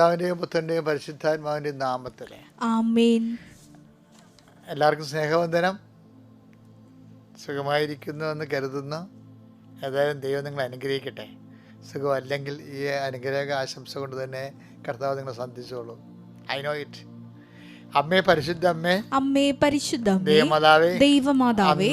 പിതാവിന്റെയും പുത്രന്റെയും പരിശുദ്ധാത്മാവിന്റെയും നാമത്തിൽ. എല്ലാവർക്കും സ്നേഹവന്ദനം. സുഖമായിരിക്കുന്നു എന്ന് കരുതുന്നു. ഏതായാലും ദൈവം നിങ്ങളെ അനുഗ്രഹിക്കട്ടെ. സുഖമല്ലെങ്കിൽ ഈ അനുഗ്രഹ ആശംസ കൊണ്ട് തന്നെ കർത്താവ് നിങ്ങളെ സന്ധിച്ചോളൂ. ഐ നോ ഇറ്റ് അമ്മേ പരിശുദ്ധ അമ്മേ. അമ്മേ പരിശുദ്ധ ദൈവമാതാവേ ദൈവമാതാവേ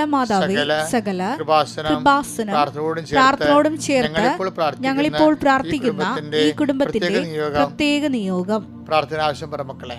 ജപമാല മാതാവേ സകല സകല കൃപാസനം പ്രാർത്ഥനയോടും ചേർത്ത് ഞങ്ങളിപ്പോൾ പ്രാർത്ഥിക്കുന്ന ഈ കുടുംബത്തിന്റെ പ്രത്യേക നിയോഗം പ്രാർത്ഥന ആവശ്യം പറ മക്കളെ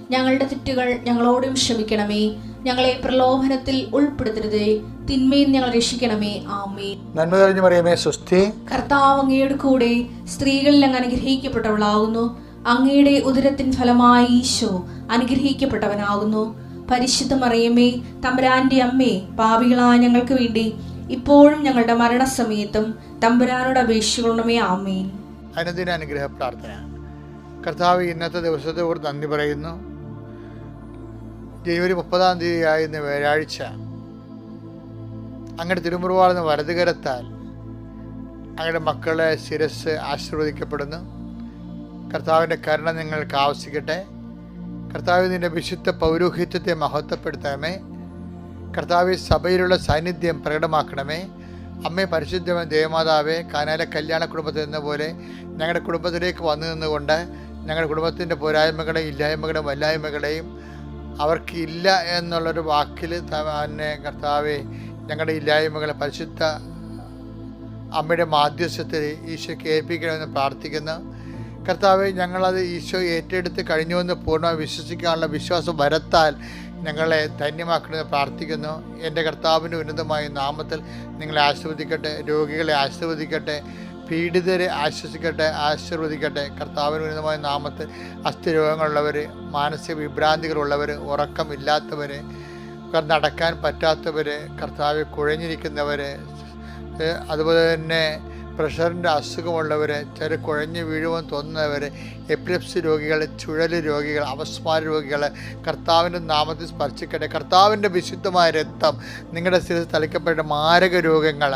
ഞങ്ങളുടെ തെറ്റുകൾ ഞങ്ങളോടും ക്ഷമിക്കണമേ. ഞങ്ങളെ പ്രലോഭനത്തിൽ ഉൾപ്പെടുത്തരുതേ. തിന്മയിൽ ഞങ്ങൾ രക്ഷിക്കണമേ. ആമേ നന്മ തെളിഞ്ഞു പറയുമേ സുസ്ഥി കർത്താവ് അങ്ങയുടെ കൂടെ സ്ത്രീകളിൽ അങ്ങ് അനുഗ്രഹിക്കപ്പെട്ടവളാകുന്നു. അങ്ങയുടെ ഉദരത്തിൻ ഫലമായി ഈശോ അനുഗ്രഹിക്കപ്പെട്ടവനാകുന്നു. പരിശുദ്ധ മറിയമ്മേ തമ്പുരാന്റെ അമ്മേ പാപികളായ ഞങ്ങൾക്ക് വേണ്ടി ഇപ്പോഴും ഞങ്ങളുടെ മരണസമയത്തും തമ്പുരാനോട് അപേക്ഷിക്കണമേ. ആമേൻ. അനുദിന അനുഗ്രഹ പ്രാർത്ഥന. കർത്താവ് ഇന്നത്തെ ദിവസത്തെ ഓർത്ത് നന്ദി പറയുന്നു. ജനുവരി മുപ്പതാം തീയതി ആയിരുന്ന വ്യാഴാഴ്ച. അങ്ങയുടെ തിരുമുറുവാളുന്ന വലതുകരത്താൽ അങ്ങയുടെ മക്കളെ ശിരസ് ആശീർവദിക്കപ്പെടുന്നു. കർത്താവിന്റെ കരുണ നിങ്ങൾക്ക് ആവശ്യിക്കട്ടെ. കർത്താവ് നിന്റെ വിശുദ്ധ പൗരോഹിത്യത്തെ മഹത്വപ്പെടുത്തണമേ കർത്താവ് സഭയിലുള്ള സാന്നിധ്യം പ്രകടമാക്കണമേ. അമ്മേ പരിശുദ്ധമേ ദേവമാതാവേ കാനാലെ കല്യാണ കുടുംബത്തിൽ നിന്ന പോലെ ഞങ്ങളുടെ കുടുംബത്തിലേക്ക് വന്നു നിന്നുകൊണ്ട് ഞങ്ങളുടെ കുടുംബത്തിന്റെ പോരായ്മകളെയും ഇല്ലായ്മകളെയും വല്ലായ്മകളെയും അവർക്ക് ഇല്ല എന്നുള്ളൊരു വാക്കിൽ തന്നെ കർത്താവെ ഞങ്ങളുടെ ഇല്ലായ്മകളെ പരിശുദ്ധ അമ്മയുടെ മാധ്യസ്ഥത്തിൽ ഈശോയ്ക്ക് ഏൽപ്പിക്കണമെന്ന് പ്രാർത്ഥിക്കുന്നു. കർത്താവെ ഞങ്ങളത് ഈശോ ഏറ്റെടുത്ത് കഴിഞ്ഞുവെന്ന് പൂർണമായി വിശ്വസിക്കാനുള്ള വിശ്വാസം വരത്താൽ ഞങ്ങളെ ധന്യമാക്കണമെന്ന് പ്രാർത്ഥിക്കുന്നു. എന്റെ കർത്താവിന്റെ ഉന്നതമായ നാമത്തിൽ നിങ്ങളെ ആശീർവദിക്കട്ടെ രോഗികളെ ആശീർവദിക്കട്ടെ. പീഡിതരെ ആശ്വസിക്കട്ടെ ആശീർവദിക്കട്ടെ. കർത്താവിന് ഉന്നതമായ നാമത്തിൽ അസ്ഥിരോഗങ്ങളുള്ളവർ മാനസിക വിഭ്രാന്തികളുള്ളവർ ഉറക്കമില്ലാത്തവർ നടക്കാൻ പറ്റാത്തവർ കർത്താവ് കുഴഞ്ഞിരിക്കുന്നവർ അതുപോലെ തന്നെ പ്രഷറിന്റെ അസുഖമുള്ളവർ ചെറു കുഴഞ്ഞു വീഴുമെന്ന് തോന്നുന്നവർ എപ്പിലെപ്സി രോഗികൾ ചുഴൽ രോഗികൾ അവസ്മാര രോഗികൾ കർത്താവിന്റെ നാമത്തിൽ സ്പർശിക്കട്ടെ. കർത്താവിന്റെ വിശുദ്ധമായ രക്തം നിങ്ങളുടെ സ്ഥിരത്തിൽ തളിക്കപ്പെട്ട മാരക രോഗങ്ങൾ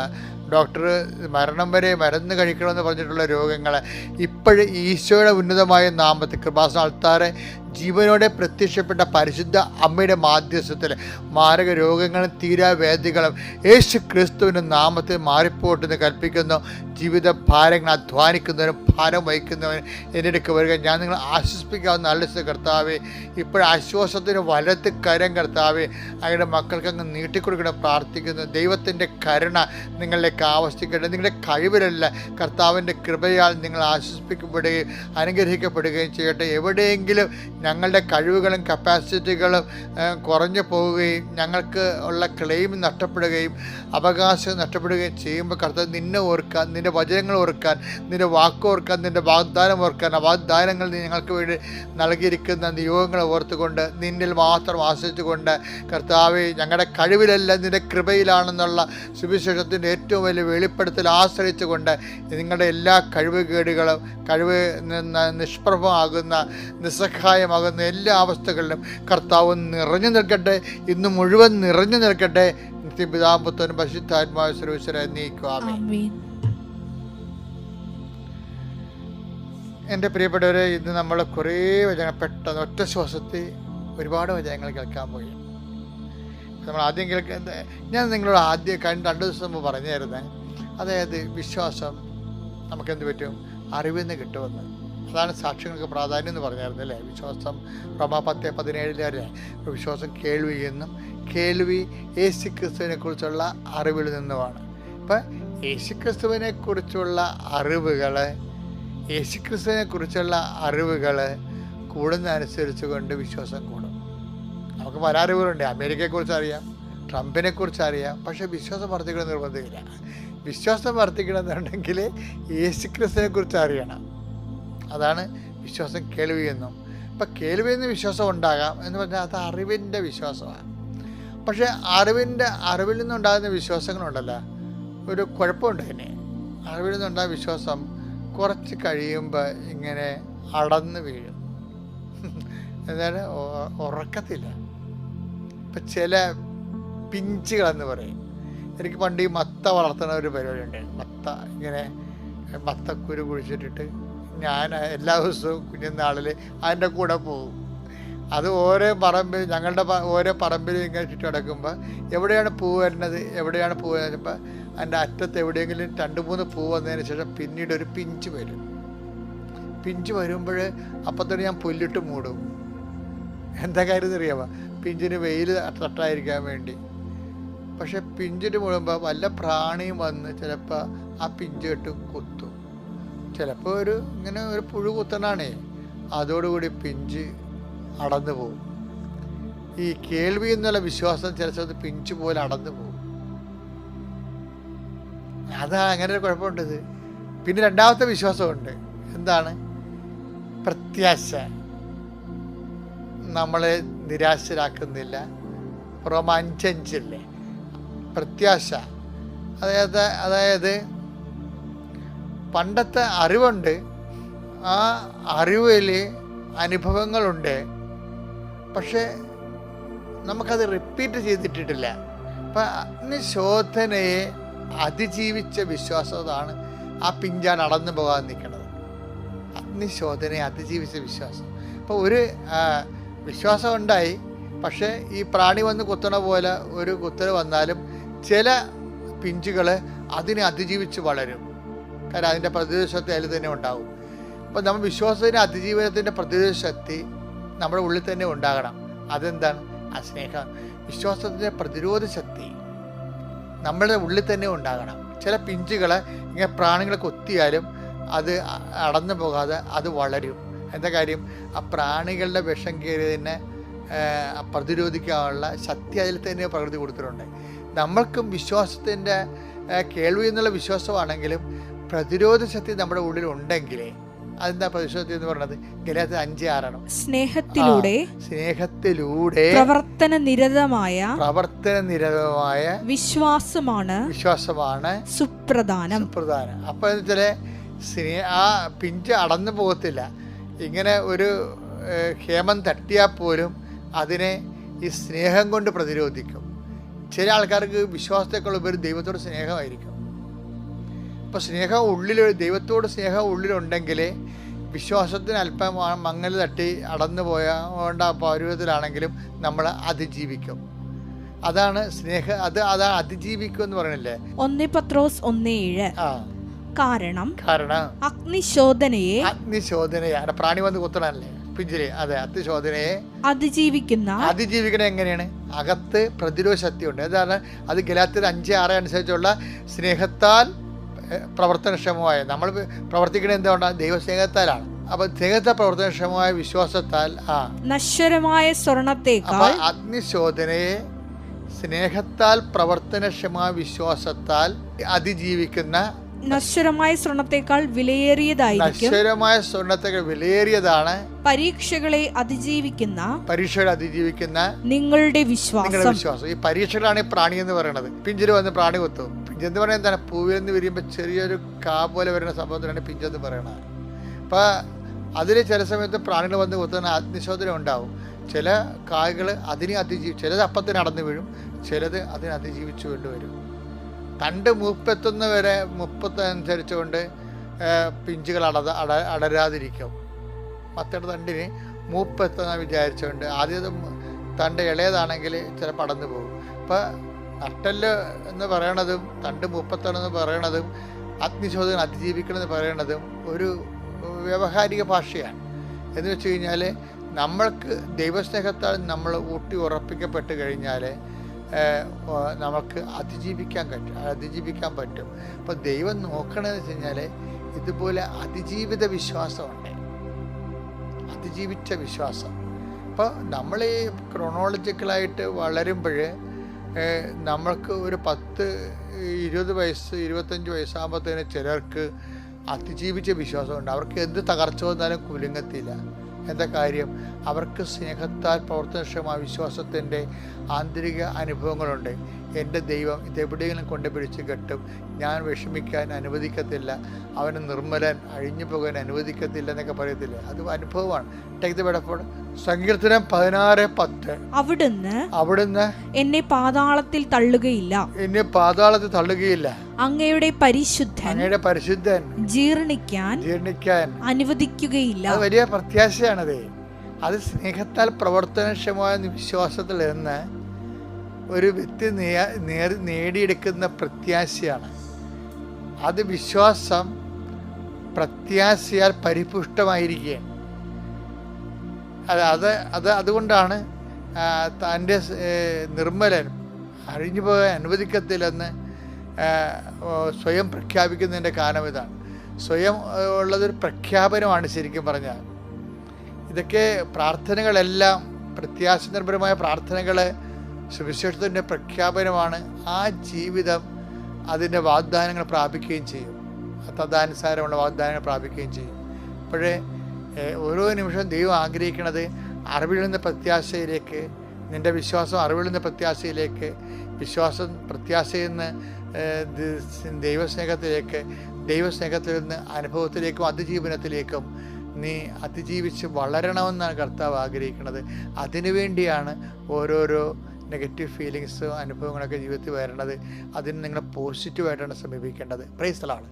ഡോക്ടർ മരണം വരെ മരുന്ന് കഴിക്കണമെന്ന് പറഞ്ഞിട്ടുള്ള രോഗങ്ങൾ ഇപ്പോഴും ഈശോയുടെ ഉന്നതമായ നാമത്തിൽ കൃപാസന ആൾത്താരെ ജീവനോടെ പ്രത്യക്ഷപ്പെട്ട പരിശുദ്ധ അമ്മയുടെ മാധ്യസ്ഥത്തിൽ മാരക രോഗങ്ങളും തീരാവേദികളും യേശു ക്രിസ്തുവിന്റെ നാമത്തിൽ മാറിപ്പോട്ടെന്ന് കൽപ്പിക്കുന്നു. ജീവിത ഭാരങ്ങൾ അധ്വാനിക്കുന്നവരും ഭാരം വഹിക്കുന്നവരും എന്റെ അടുക്ക് വരിക. ഞാൻ നിങ്ങൾ ആശ്വസിപ്പിക്കാവുന്ന നല്ല കർത്താവെ. ഇപ്പോഴും ആശ്വാസത്തിന് വലത്ത് കരം കർത്താവെ. അങ്ങയുടെ മക്കൾക്ക് അങ്ങ് നീട്ടിക്കൊടുക്കണം പ്രാർത്ഥിക്കുന്നു. ദൈവത്തിന്റെ കരുണ നിങ്ങളിലേക്ക് ആവശ്യിക്കട്ടെ നിങ്ങളുടെ കഴിവിലല്ല കർത്താവിന്റെ കൃപയാൽ നിങ്ങൾ ആശ്വസിപ്പിക്കപ്പെടുകയും അനുഗ്രഹിക്കപ്പെടുകയും ചെയ്യട്ടെ. എവിടെയെങ്കിലും ഞങ്ങളുടെ കഴിവുകളും കപ്പാസിറ്റികളും കുറഞ്ഞു പോവുകയും ഞങ്ങൾക്ക് ഉള്ള ക്ലെയിം നഷ്ടപ്പെടുകയും അവകാശം നഷ്ടപ്പെടുകയും ചെയ്യുമ്പോൾ കർത്താവ് നിന്നെ ഓർക്കാൻ നിന്റെ വചനങ്ങൾ ഓർക്കാൻ നിന്റെ വാക്ക് ഓർക്കാൻ നിന്റെ വാഗ്ദാനം ഓർക്കാൻ ആ വാഗ്ദാനങ്ങൾ നീ ഞങ്ങൾക്ക് വേണ്ടി നൽകിയിരിക്കുന്ന നിയോഗങ്ങളെ ഓർത്തുകൊണ്ട് നിന്നിൽ മാത്രം ആശ്രയിച്ചുകൊണ്ട് കർത്താവെ ഞങ്ങളുടെ കഴിവിലല്ല നിന്റെ കൃപയിലാണെന്നുള്ള സുവിശേഷത്തിന്റെ ഏറ്റവും വലിയ വെളിപ്പെടുത്തൽ ആശ്രയിച്ചുകൊണ്ട് നിങ്ങളുടെ എല്ലാ കഴിവുകേടുകളും കഴിവ് നിഷ്പ്രഭമാകുന്ന നിസ്സഹായമാകുന്ന എല്ലാ അവസ്ഥകളിലും കർത്താവ് നിറഞ്ഞു നിൽക്കട്ടെ. ഇന്ന് മുഴുവൻ നിറഞ്ഞു നിൽക്കട്ടെ. നിത്യപിതാമ്പുത്തനും പശുദ്ധാത്മാവ് സർവീശ്വര നീക്കുവാമേ എന്റെ പ്രിയപ്പെട്ടവരെ ഇന്ന് നമ്മൾ കുറേ വചന പെട്ടെന്ന് ഒറ്റ ശ്വാസത്തിൽ ഒരുപാട് വചനങ്ങൾ കേൾക്കാൻ പോയി. നമ്മൾ ആദ്യം കേൾക്കുന്നത് ഞാൻ നിങ്ങളോട് ആദ്യം കഴിഞ്ഞ രണ്ട് ദിവസം മുമ്പ് പറഞ്ഞായിരുന്നേ അതായത് വിശ്വാസം നമുക്കെന്ത് പറ്റും? അറിവിൽ നിന്ന് കിട്ടുമെന്ന്. അതാണ് സാക്ഷ്യങ്ങൾക്ക് പ്രാധാന്യം എന്ന് പറഞ്ഞായിരുന്നു അല്ലേ? വിശ്വാസം റോമ പത്ത് പതിനേഴിലെ വിശ്വാസം കേൾവി എന്നും കേൾവി യേശു ക്രിസ്തുവിനെക്കുറിച്ചുള്ള അറിവിൽ നിന്നുമാണ്. ഇപ്പം യേശു ക്രിസ്തുവിനെക്കുറിച്ചുള്ള അറിവുകൾ യേശു ക്രിസ്തുവിനെക്കുറിച്ചുള്ള അറിവുകൾ കൂടുന്നതനുസരിച്ച് കൊണ്ട് വിശ്വാസം കൂടും. നമുക്ക് പല അറിവുകളുണ്ട്. അമേരിക്കയെക്കുറിച്ച് അറിയാം ട്രംപിനെ കുറിച്ച് അറിയാം പക്ഷേ വിശ്വാസം വർദ്ധിക്കണം നിർബന്ധമില്ല. വിശ്വാസം വർദ്ധിക്കണമെന്നുണ്ടെങ്കിൽ യേശുക്രിസ്തുവിനെ കുറിച്ച് അറിയണം. അതാണ് വിശ്വാസം കേൾവി എന്നും ഇപ്പം കേൾവി എന്ന് വിശ്വാസം ഉണ്ടാകാം എന്ന് പറഞ്ഞാൽ അത് അറിവിന്റെ വിശ്വാസമാണ്. പക്ഷേ അറിവിന്റെ അറിവിൽ നിന്നുണ്ടാകുന്ന വിശ്വാസങ്ങളുണ്ടല്ലോ. ഒരു കുഴപ്പമുണ്ട് അതിന്. അറിവിൽ നിന്നുണ്ടായ വിശ്വാസം കുറച്ച് കഴിയുമ്പോൾ ഇങ്ങനെ അടന്ന് വീഴും. എന്നാൽ ഉറക്കത്തില്ല. ഇപ്പം ചില പിഞ്ചുകളെന്ന് പറയും. എനിക്ക് പണ്ട് ഈ മത്ത വളർത്തുന്ന ഒരു പരിപാടി ഉണ്ടായിരുന്നു മത്ത ഇങ്ങനെ മത്തക്കുരു കുഴിച്ചിട്ടിട്ട് ഞാൻ എല്ലാ ദിവസവും കുഞ്ഞുനാളിൽ അതിന്റെ കൂടെ പോകും. അത് ഓരോ പറമ്പിൽ ഞങ്ങളുടെ ഓരോ പറമ്പിലും ഇങ്ങനെ ചുറ്റി കിടക്കുമ്പോൾ എവിടെയാണ് പൂ വരുന്നത് എവിടെയാണ് പൂ വരുമ്പോൾ അതിന്റെ അറ്റത്ത് എവിടെയെങ്കിലും രണ്ട് മൂന്ന് പൂ വന്നതിന് ശേഷം പിന്നീട് ഒരു പിഞ്ച് വരും. പിഞ്ച് വരുമ്പോൾ അപ്പം തന്നെ ഞാൻ പുല്ലിട്ട് മൂടും. എന്താ കാര്യം അറിയാമോ പിഞ്ചിന് വെയിൽ തട്ടായിരിക്കാൻ വേണ്ടി. പക്ഷെ പിഞ്ചിന് മൂടുമ്പോൾ വല്ല പ്രാണിയും വന്ന് ചിലപ്പോൾ ആ പിഞ്ച് കെട്ട് കുത്തും. ചിലപ്പോൾ ഒരു ഇങ്ങനെ ഒരു പുഴു കുത്തണാണേ. അതോടുകൂടി പിഞ്ച് അടന്നു പോകും. ഈ കേൾവി എന്നുള്ള വിശ്വാസം ചില സ്ഥലത്ത് പിഞ്ച് പോലെ അടന്നു പോകും. അതാ അങ്ങനെ ഒരു കുഴപ്പമുണ്ടത് പിന്നെ രണ്ടാമത്തെ വിശ്വാസമുണ്ട്. എന്താണ്? പ്രത്യാശ. നമ്മളെ നിരാശരാക്കുന്നില്ല. റൊമാഞ്ചഞ്ചില്ലേ? പ്രത്യാശ. അതായത് അതായത് പണ്ടത്തെ അറിവുണ്ട്. ആ അറിവിൽ അനുഭവങ്ങളുണ്ട്. പക്ഷേ നമുക്കത് റിപ്പീറ്റ് ചെയ്തിട്ടിട്ടില്ല. അപ്പം അഗ്നിശോധനയെ അതിജീവിച്ച വിശ്വാസമാണ് ആ പിഞ്ചാൻ അടന്നു പോകാൻ നിൽക്കുന്നത് അഗ്നിശോധനയെ അതിജീവിച്ച വിശ്വാസം. അപ്പോൾ ഒരു വിശ്വാസം ഉണ്ടായി. പക്ഷേ ഈ പ്രാണി വന്ന് കുത്തണ പോലെ ഒരു കുത്തൽ വന്നാലും ചില പിഞ്ചുകൾ അതിനെ അതിജീവിച്ച് വളരും. കാരണം അതിന്റെ പ്രതിരോധ ശക്തി അതിൽ തന്നെ ഉണ്ടാകും അപ്പം നമ്മൾ വിശ്വാസത്തിന്റെ അതിജീവനത്തിന്റെ പ്രതിരോധ ശക്തി നമ്മുടെ ഉള്ളിൽ തന്നെ ഉണ്ടാകണം. അതെന്താണ്? ആ സ്നേഹം. വിശ്വാസത്തിന്റെ പ്രതിരോധ ശക്തി നമ്മുടെ ഉള്ളിൽ തന്നെ ഉണ്ടാകണം. ചില പിഞ്ചുകൾ ഇങ്ങനെ പ്രാണികളെ കൊത്തിയാലും അത് അടന്നു പോകാതെ അത് വളരും. എന്താ കാര്യം? ആ പ്രാണികളുടെ വിഷം കയറിയതിനെ പ്രതിരോധിക്കാനുള്ള ശക്തി അതിൽ തന്നെ പ്രകൃതി കൊടുത്തിട്ടുണ്ട്. നമ്മൾക്കും വിശ്വാസത്തിന്റെ കേൾവി എന്നുള്ള വിശ്വാസമാണെങ്കിലും പ്രതിരോധ ശക്തി നമ്മുടെ ഉള്ളിൽ ഉണ്ടെങ്കിൽ അതെന്താ പ്രതിരോധ എന്ന് പറയുന്നത് ഗലാത്ത് അഞ്ച് ആറാണ്. സ്നേഹത്തിലൂടെ സ്നേഹത്തിലൂടെ പ്രവർത്തന നിരതമായ പ്രവർത്തന നിരതമായ വിശ്വാസമാണ് വിശ്വാസമാണ് സുപ്രധാനം. സുപ്രധാനം. അപ്പൊ സ്നേഹ ആ പിഞ്ച് അടന്നു പോകത്തില്ല. ഇങ്ങനെ ഒരു ക്ഷേമം ഹേമം തട്ടിയാൽ പോലും അതിനെ ഈ സ്നേഹം കൊണ്ട് പ്രതിരോധിക്കും. ചില ആൾക്കാർക്ക് വിശ്വാസത്തെക്കാൾ ഉപരി ദൈവത്തോട് സ്നേഹമായിരിക്കും. അപ്പോൾ സ്നേഹം ഉള്ളിൽ ദൈവത്തോട് സ്നേഹം ഉള്ളിലുണ്ടെങ്കിൽ വിശ്വാസത്തിന് അല്പം മങ്ങൽ തട്ടി അടന്നു പോയ കൊണ്ട് ആ പൗരവത്തിലാണെങ്കിലും നമ്മൾ അതിജീവിക്കും. അതാണ് സ്നേഹ അത് അതാണ് അതിജീവിക്കും എന്ന് പറയണില്ലേ ഒന്നേ പത്രോസ് ഒന്ന് ഏഴ്. കാരണം കാരണം അഗ്നിശോധനയെ അഗ്നിശോധനയാണ് പ്രാണി വന്ന് കുത്തണല്ലേ പിഞ്ചിരി അതെ അതിശോധനയെ അതിജീവിക്കുന്ന അതിജീവിക്കണ എങ്ങനെയാണ്? അകത്ത് പ്രതിരോധ ശക്തിയുണ്ട്. അതാണ് അത് ഗലാത്തിൽ അഞ്ച് ആറ് അനുസരിച്ചുള്ള സ്നേഹത്താൽ പ്രവർത്തനക്ഷമമായ നമ്മൾ പ്രവർത്തിക്കുന്നത് എന്തുകൊണ്ടാണ് ദൈവസ്നേഹത്താലാണ്. അപ്പൊ സ്നേഹത്തെ പ്രവർത്തനക്ഷമമായ വിശ്വാസത്താൽ ആ. നശ്വരമായ സ്വർണത്തേക്കാൾ അഗ്നിശോധനയെ സ്നേഹത്താൽ പ്രവർത്തനക്ഷമമായ വിശ്വാസത്താൽ അതിജീവിക്കുന്ന നശ്വരമായ സ്വർണത്തെക്കാൾ വിലയേറിയതായിരിക്കും. നശ്വരമായ സ്വർണത്തെക്കാൾ വിലയേറിയതാണ് പരീക്ഷകളെ അതിജീവിക്കുന്ന പരീക്ഷകളെ അതിജീവിക്കുന്ന നിങ്ങളുടെ വിശ്വാസം നിങ്ങളുടെ വിശ്വാസം. വിശ്വാസം. ഈ പരീക്ഷകളാണ് ഈ പ്രാണി എന്ന് പറയുന്നത്. പിഞ്ചിരി വന്ന് പ്രാണി കുത്തും. പിഞ്ചെന്ന് പറയുന്നത് എന്താണ്? പൂവിൽ നിന്ന് വിരിയുമ്പോൾ ചെറിയൊരു കാ പോലെ വരുന്ന സംഭവത്തിനാണ് പിഞ്ചെന്ന് പറയണത്. അപ്പോൾ അതിൽ ചില സമയത്ത് പ്രാണികൾ വന്ന് കുത്തുന്ന അഗ്നിശോധന ഉണ്ടാവും. ചില കായകൾ അതിനെ അതിജീവി ചിലത് അപ്പത്തിന് അടന്നു വീഴും ചിലത് അതിനെ അതിജീവിച്ചു കൊണ്ടുവരും തണ്ട് മൂപ്പെത്തുന്ന വരെ മുപ്പത്തനുസരിച്ചുകൊണ്ട് പിഞ്ചുകൾ അട അടരാതിരിക്കും. മത്തയുടെ തണ്ടിന് മൂപ്പെത്തുന്ന വിചാരിച്ചുകൊണ്ട് ആദ്യം തണ്ട് ഇളയതാണെങ്കിൽ ചിലപ്പോൾ അടന്നു പോകും. അപ്പം നട്ടൽ എന്ന് പറയണതും തണ്ട് മുപ്പത്തണെന്ന് പറയണതും അഗ്നിശോധന അതിജീവിക്കണമെന്ന് പറയണതും ഒരു വ്യവഹാരിക ഭാഷയാണ്. എന്ന് വെച്ച് കഴിഞ്ഞാൽ നമ്മൾക്ക് ദൈവസ്നേഹത്താൽ നമ്മൾ ഊട്ടി ഉറപ്പിക്കപ്പെട്ട് കഴിഞ്ഞാൽ നമുക്ക് അതിജീവിക്കാൻ പറ്റും അതിജീവിക്കാൻ പറ്റും. അപ്പോൾ ദൈവം നോക്കണമെന്ന് വെച്ച് കഴിഞ്ഞാൽ ഇതുപോലെ അതിജീവിത വിശ്വാസമുണ്ട്. അതിജീവിച്ച വിശ്വാസം. അപ്പോൾ നമ്മൾ ഈ ക്രോണോളജിക്കലായിട്ട് വളരുമ്പോൾ നമ്മൾക്ക് ഒരു പത്ത് ഇരുപത് വയസ്സ് ഇരുപത്തഞ്ച് വയസ്സാകുമ്പോഴത്തേന് ചിലർക്ക് അതിജീവിച്ച വിശ്വാസമുണ്ട്. അവർക്ക് എന്ത് തകർച്ച വന്നാലും കുലുങ്ങത്തില്ല. എന്താ കാര്യം? അവർക്ക് സ്നേഹത്താൽ പ്രവർത്തനക്ഷമ വിശ്വാസത്തിന്റെ ആന്തരിക അനുഭവങ്ങളുണ്ട്. എന്റെ ദൈവം ഇതെവിടെയെങ്കിലും കൊണ്ട് പിടിച്ച് കെട്ടും. ഞാൻ വിഷമിക്കാൻ അനുവദിക്കത്തില്ല. അവന് നിർമ്മലൻ അഴിഞ്ഞു പോകാൻ അനുവദിക്കത്തില്ല എന്നൊക്കെ പറയത്തില്ലേ? അത് അനുഭവമാണ്. ടേക്ക് ദ ബെഡപ്പോൾ സങ്കീർത്തനം പതിനാറ് പത്ത്. അവിടുന്ന് അവിടുന്ന് എന്നെ പാതാളത്തിൽ തള്ളുകയില്ല. എന്നെ പാതാളത്തിൽ തള്ളുകയില്ല. അങ്ങയുടെ പരിശുദ്ധൻ അങ്ങയുടെ പരിശുദ്ധൻ ജീർണിക്കാൻ ജീർണിക്കാൻ. അനുവദിക്കുകയില്ല. വലിയ പ്രത്യാശയാണത്. അത് സ്നേഹത്താൽ പ്രവർത്തനക്ഷമമായ വിശ്വാസത്തിൽ നിന്ന് ഒരു വ്യക്തി നേടിയെടുക്കുന്ന പ്രത്യാശയാണ്. അത് വിശ്വാസം പ്രത്യാശയാൽ പരിപുഷ്ടമായിരിക്കുകയാണ്. അത് അത് അത് അതുകൊണ്ടാണ് തന്റെ നിർമ്മലൻ അഴിഞ്ഞു പോകാൻ അനുവദിക്കത്തില്ലെന്ന് സ്വയം പ്രഖ്യാപിക്കുന്നതിന്റെ കാരണം ഇതാണ്. സ്വയം ഉള്ളതൊരു പ്രഖ്യാപനമാണ് ശരിക്കും പറഞ്ഞാൽ. ഇതൊക്കെ പ്രാർത്ഥനകളെല്ലാം പ്രത്യാശ നിർഭരമായ പ്രാർത്ഥനകൾ സുവിശേഷത്തിന്റെ പ്രഖ്യാപനമാണ് ആ ജീവിതം അതിന്റെ വാഗ്ദാനങ്ങൾ പ്രാപിക്കുകയും ചെയ്യും. തദ്ദാനുസാരമുള്ള വാഗ്ദാനങ്ങൾ പ്രാപിക്കുകയും ചെയ്യും. അപ്പോഴേ ഓരോ നിമിഷവും ദൈവം ആഗ്രഹിക്കുന്നത് അറിവിൽ പ്രത്യാശയിലേക്ക് നിന്റെ വിശ്വാസം അറിവിൽ പ്രത്യാശയിലേക്ക് വിശ്വാസം പ്രത്യാശയിൽ നിന്ന് ദൈവസ്നേഹത്തിലേക്ക് ദൈവസ്നേഹത്തിൽ നിന്ന് അനുഭവത്തിലേക്കും അതിജീവനത്തിലേക്കും നീ അതിജീവിച്ച് വളരണമെന്നാണ് കർത്താവ് ആഗ്രഹിക്കുന്നത്. അതിനുവേണ്ടിയാണ് ഓരോരോ നെഗറ്റീവ് ഫീലിങ്സ് അനുഭവങ്ങളൊക്കെ ജീവിതത്തിൽ വരേണ്ടത് അതിന് നിങ്ങൾ പോസിറ്റീവായിട്ടാണ് സമീപിക്കേണ്ടത്. പ്രൈസ് പ്രൈസ്തലാണ്